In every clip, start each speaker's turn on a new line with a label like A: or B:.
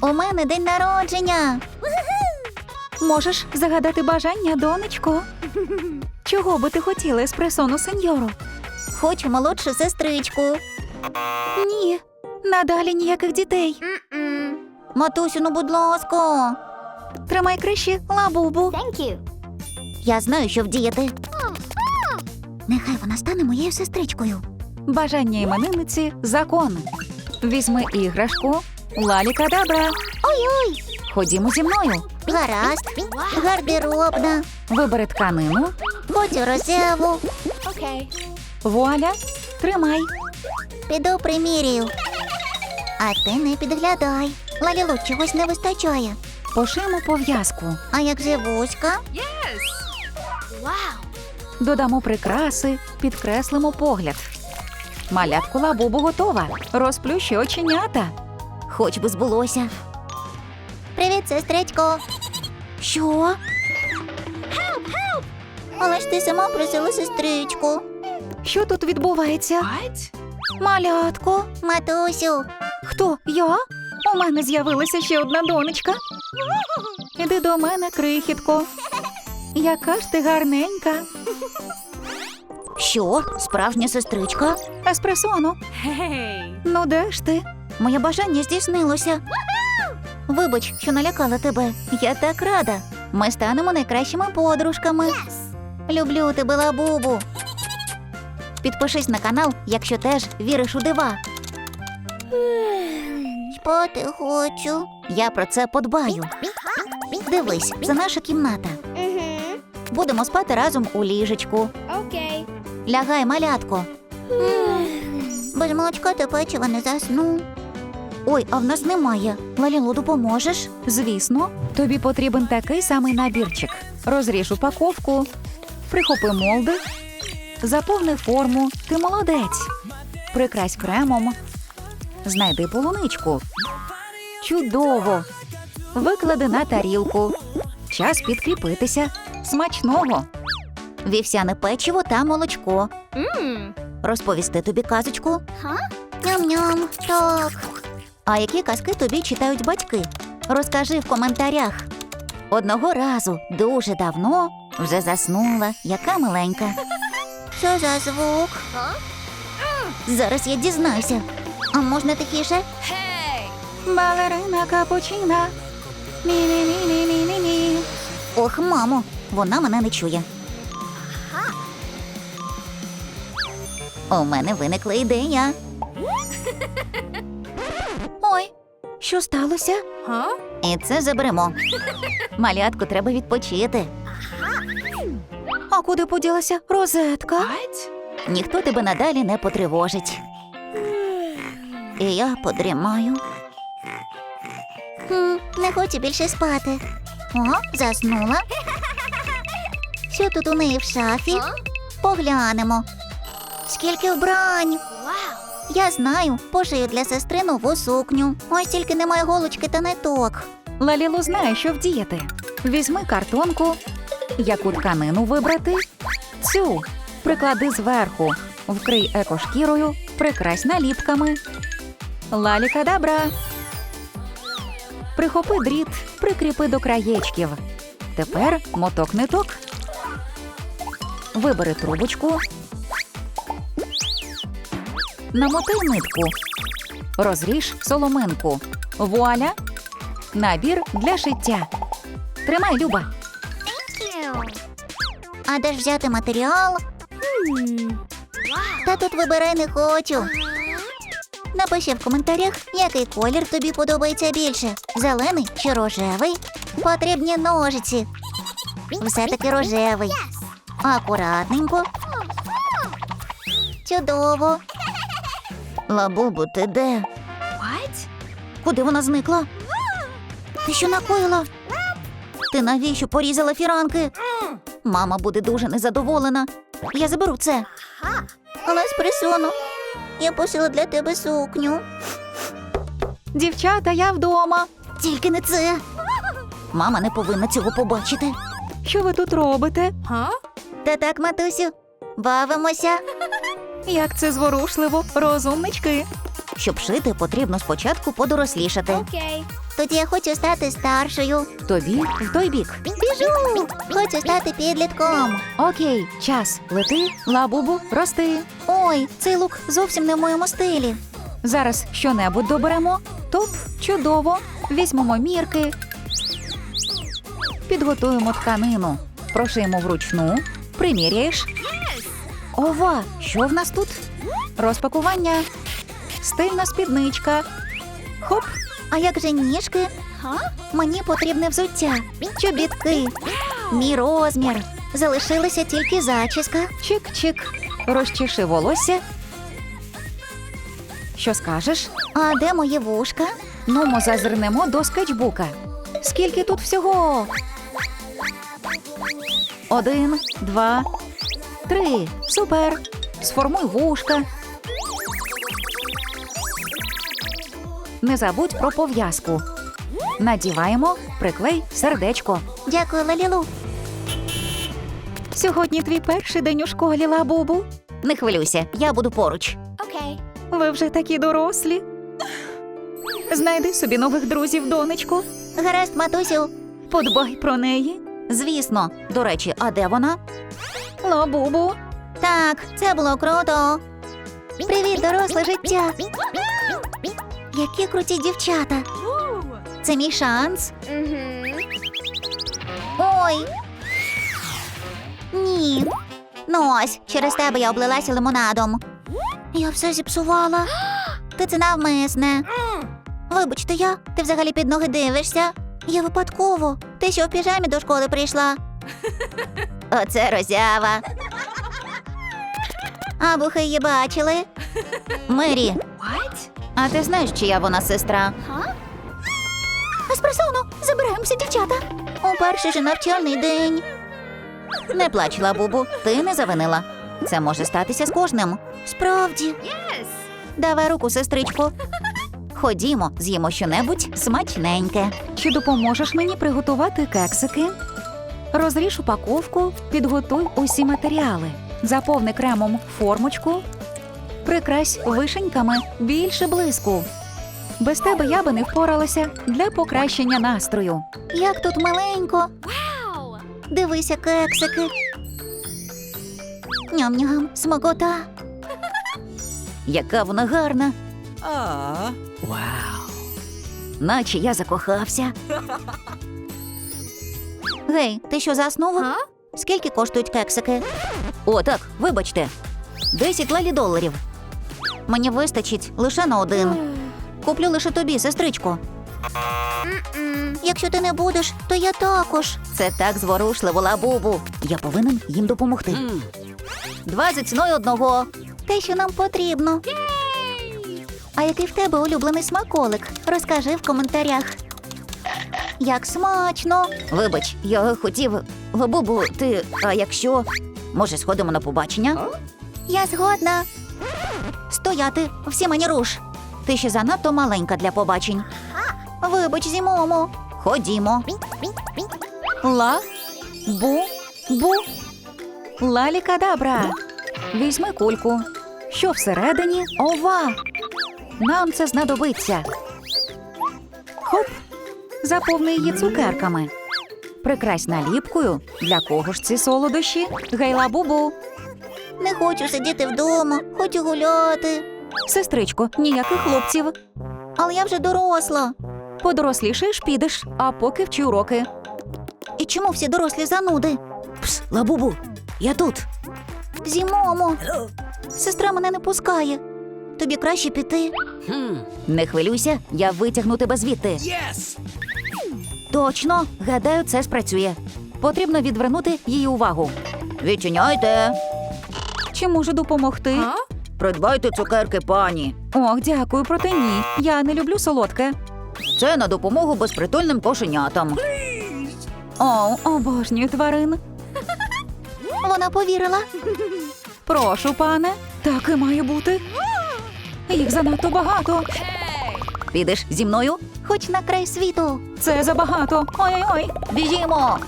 A: У мене день народження.
B: Можеш загадати бажання, донечко? Чого би ти хотіла еспресону сеньору?
A: Хочу молодшу сестричку.
B: Ні, надалі ніяких дітей.
A: Матусю, ну будь ласка.
B: Тримай криші, лабубу.
C: Thank you.
A: Я знаю, що вдіяти. Нехай вона стане моєю сестричкою.
B: Бажання іменинниці закон. Візьми іграшку, лалікадабра.
A: Ой-ой,
B: Ходімо зі мною.
A: гаразд, гардеробна,
B: Вибери тканину.
A: хочу рожеву,
C: Okay.
B: Вуаля, тримай.
A: піду примірію. А ти не підглядай. Лалілу чогось не вистачає.
B: Пошиємо пов'язку.
A: А як же вузька?
C: Wow.
B: Додамо прикраси, підкреслимо погляд. Малятку лабубу готова. Розплющи оченята.
A: Хоч би збулося. Привіт, сестричко. Що? Але ж ти сама просила сестричку.
B: Що тут відбувається? Малятко.
A: Матусю,
B: Хто? Я? У мене з'явилася ще одна донечка. Іди до мене, крихітко. Яка ж ти гарненька.
A: що? Справжня сестричка?
B: Еспресону. Ну де ж ти?
A: Моє бажання здійснилося. Вибач, що налякала тебе. Я так рада. Ми станемо найкращими подружками. Люблю тебе, лабубу. Підпишись на канал, якщо теж віриш у дива. Спати хочу. Я про це подбаю. Дивись, це наша кімната. Будемо спати разом у ліжечку.
C: Okay.
A: Лягай, малятко. Без молочка та печива не засну. Ой, а в нас немає. Лалілу, допоможеш?
B: Звісно, тобі потрібен такий самий набірчик. Розріж упаковку, прихопи молди, заповни форму. Ти молодець. Прикрась кремом. Знайди полуничку. Чудово. Виклади на тарілку. Час підкріпитися. Смачного.
A: Вівсяне печиво та молочко.
C: Mm.
A: Розповісти тобі казочку.
C: Ха?
A: Ням-ням, так. А які казки тобі читають батьки? Розкажи в коментарях. Одного разу, дуже давно, вже заснула, яка миленька. Що за звук? Зараз я дізнаюся. А можна тихіше?
B: Балерина капучина. Ні-ні-ні-ні-ні-ні.
A: Ох, мамо, вона мене не чує. У мене виникла ідея.
B: Що сталося?
A: І це заберемо. Малятку треба відпочити.
B: А куди поділася розетка?
A: Ніхто тебе надалі не потривожить. І я подрімаю. Не хочу більше спати. О, заснула. Що тут у неї в шафі? Поглянемо. Скільки вбрань. Я знаю, пошию для сестри нову сукню. Ось тільки немає голочки та ниток.
B: Лалілу знає, що вдіяти. Візьми картонку, яку тканину вибрати. Цю приклади зверху, вкрий екошкірою, прикрась наліпками. Лалікадабра. Прихопи дріт, прикріпи до краєчків. Тепер моток ниток. Вибери трубочку. Намотай нитку. Розріж соломинку. Вуаля! Набір для шиття. Тримай, Люба.
A: А де ж взяти матеріал? Та тут вибирай не хочу. Напиши в коментарях, який колір тобі подобається більше: зелений чи рожевий. Потрібні ножиці. Все-таки рожевий. Акуратненько. Чудово. Лабубу, ти де?
C: What?
A: Куди вона зникла? Ти що накоїла? Ти навіщо порізала фіранки? Мама буде дуже незадоволена. Я заберу це. Але з присону. Я пошила для тебе сукню.
B: Дівчата, я вдома.
A: Тільки не це. Мама не повинна цього побачити.
B: Що ви тут робите?
A: Та так, матусю, бавимося.
B: Як це зворушливо, розумнички.
A: Щоб шити, потрібно спочатку подорослішати.
C: Okay.
A: Тоді я хочу стати старшою.
B: Тобі в той бік.
A: Біжу! Хочу стати підлітком.
B: Окей, час. Лети, лабубу, рости.
A: Ой, цей лук зовсім не в моєму стилі.
B: Зараз щонебудь доберемо. Топ, чудово. Візьмемо мірки. Підготуємо тканину. Прошиємо вручну. Приміряєш. Ова, що в нас тут? Розпакування. Стильна спідничка. Хоп,
A: А як же ніжки? Мені потрібне взуття, чобітки, мій розмір. Залишилася тільки зачіска.
B: чик-чик. Розчеши волосся. Що скажеш?
A: А де мої вушка?
B: Нумо зазирнемо до скетчбука. Скільки тут всього? Один, два, три. Супер. Сформуй вушка. Не забудь про пов'язку. Надіваємо, приклей сердечко.
A: Дякую, Лалілу.
B: Сьогодні твій перший день у школі, лабубу.
A: Не хвилюйся, я буду поруч.
C: Okay.
B: Ви вже такі дорослі. Знайди собі нових друзів, донечко.
A: Гаразд, матусю.
B: Подбай про неї.
A: Звісно. До речі, а де вона?
B: Лабубу.
A: Так, це було круто. Привіт, доросле життя. Які круті дівчата. Це мій шанс. Ой. Ні. Ну ось, через тебе я облилася лимонадом. Я все зіпсувала. Ти це навмисне. Вибачте, я. Ти взагалі під ноги дивишся. Я випадково. Ти що в піжамі до школи прийшла? Оце розява. А її бачили? Мері,
C: What?
A: а ти знаєш, чия вона сестра?
C: Huh?
A: Еспресоно, забираємося, дівчата. У перший же навчальний день. Не плач, лабубу, ти не завинила. Це може статися з кожним. Справді.
C: Yes.
A: Давай руку, сестричко. Ходімо, з'їмо щонебудь смачненьке.
B: Чи допоможеш мені приготувати кексики? Розріж упаковку, підготуй усі матеріали. Заповни кремом формочку, прикрась вишеньками більше блиску. Без тебе я би не впоралася для покращення настрою.
A: Як тут маленько.
C: Wow.
A: Дивися, кексики. Ням-ням, смакота. Яка вона гарна. Вау! Наче я закохався. Гей, ти що заснув? Скільки коштують кексики? О, так, вибачте. 10 лалі доларів. Мені вистачить лише на один. Куплю лише тобі, сестричко.
C: Mm-mm.
A: Якщо ти не будеш, то я також. Це так зворушливо, лабубу. Я повинен їм допомогти. Два за ціною одного. Те, що нам потрібно. А який в тебе улюблений смаколик? Розкажи в коментарях. Як смачно. Вибач, я хотів. Лабубу, ти, а якщо. Може, сходимо на побачення? Я згодна. Стояти, всі мені руш. Ти ще занадто маленька для побачень. Вибач, зімомо. Ходімо.
B: Ла, бу, бу. Лалі кадабра. Візьми кульку. Що всередині? Ова. Нам це знадобиться. Хоп. Заповни її цукерками. Прикрась наліпкою. Для кого ж ці солодощі? Гайла бубу.
A: Не хочу сидіти вдома, хочу гуляти.
B: Сестричко, ніяких хлопців.
A: Але я вже доросла.
B: Подорослішаєш, підеш, а поки вчи уроки.
A: І чому всі дорослі зануди?
B: Пс, лабубу, я тут.
A: Зімомо. Сестра мене не пускає. Тобі краще піти.
B: Не хвилюйся, я витягну тебе звідти. Точно, гадаю, це спрацює. Потрібно відвернути її увагу.
A: Відчиняйте.
B: Чи можу допомогти?
C: Huh?
A: Придбайте цукерки, пані.
B: Ох, дякую, проте ні. Я не люблю солодке.
A: Це на допомогу безпритульним кошенятам.
B: О, обожнюю тварин.
A: Вона повірила.
B: Прошу, пане. Так і має бути. Їх занадто багато.
A: Підеш зі мною? Хоч на край світу.
B: Це забагато. Ой-ой-ой.
A: Біжімо.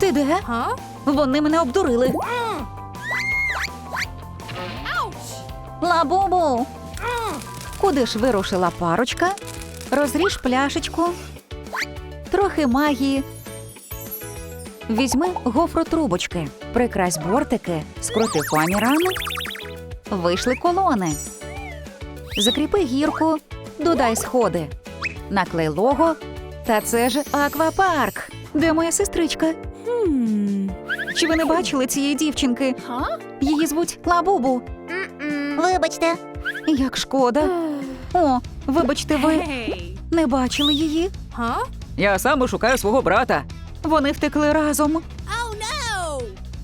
B: Ти де?
C: Huh?
B: Вони мене обдурили.
A: Лабубу.
B: Куди ж вирушила парочка? Розріж пляшечку. Трохи магії. Візьми гофротрубочки, прикрась бортики, скрути фоаміран. Вийшли колони. Закріпи гірку, додай сходи. Наклей лого. Та це ж аквапарк. Де моя сестричка? Хм. Чи ви не бачили цієї дівчинки? Її звуть Лабубу.
A: Вибачте,
B: Як шкода. О, вибачте, ви не бачили її? Я саме шукаю свого брата. Вони втекли разом.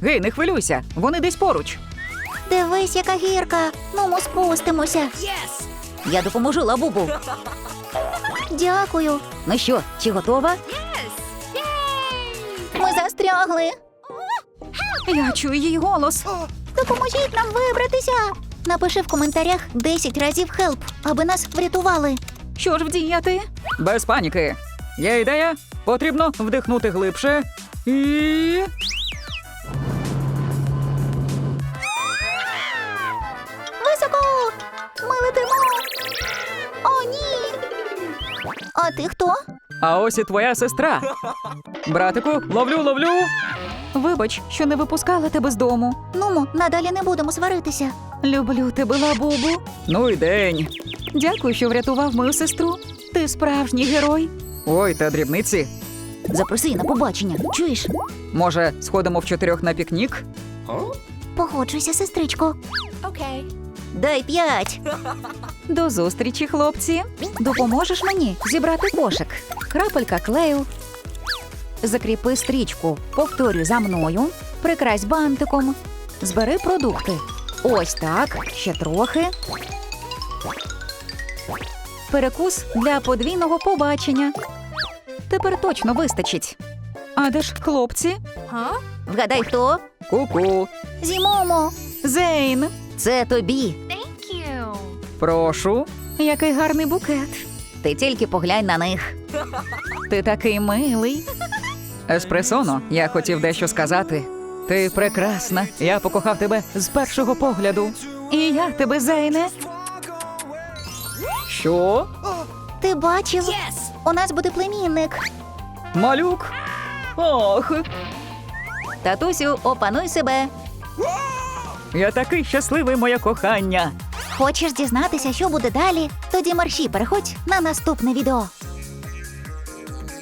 B: Гей, не хвилюйся, вони десь поруч.
A: дивись, яка гірка. Ну, ми спустимося. Я допоможу лабубу. Дякую. Ну що, чи готова? Ми застрягли.
B: Я чую її голос.
A: Допоможіть нам вибратися. Напиши в коментарях 10 разів хелп, аби нас врятували.
B: Що ж вдіяти? Без паніки. Є ідея? Потрібно вдихнути глибше і.
A: А ти хто?
B: А ось і твоя сестра. Братику, ловлю, ловлю. Вибач, що не випускала тебе з дому.
A: Нумо, надалі не будемо сваритися.
B: Люблю тебе, лабубу. Ну і день. Дякую, що врятував мою сестру. Ти справжній герой. Ой, та дрібниці.
A: Запроси на побачення. Чуєш?
B: Може, сходимо в чотирьох на пікнік?
A: Погоджуйся, сестричко.
C: Okay.
A: Дай п'ять.
B: До зустрічі, хлопці. Допоможеш мені зібрати кошик. Крапелька клею. Закріпи стрічку. Повторюй за мною. Прикрась бантиком. Збери продукти. Ось так. Ще трохи. Перекус для подвійного побачення. Тепер точно вистачить. А де ж хлопці?
A: Вгадай, хто?
B: Ку-ку.
A: Зімомо.
B: Зейн.
A: Це тобі.
C: Thank you.
B: Прошу. Який гарний букет.
A: Ти тільки поглянь на них.
B: Ти такий милий. Еспресоно, я хотів дещо сказати. Ти прекрасна. Я покохав тебе з першого погляду. І я тебе, Зейне. Що?
A: Ти бачив?
C: Yes!
A: У нас буде племінник.
B: Малюк? Ох,
A: Татусю, опануй себе.
B: Я такий щасливий, моє кохання.
A: Хочеш дізнатися, що буде далі? Тоді марші переходь на наступне відео.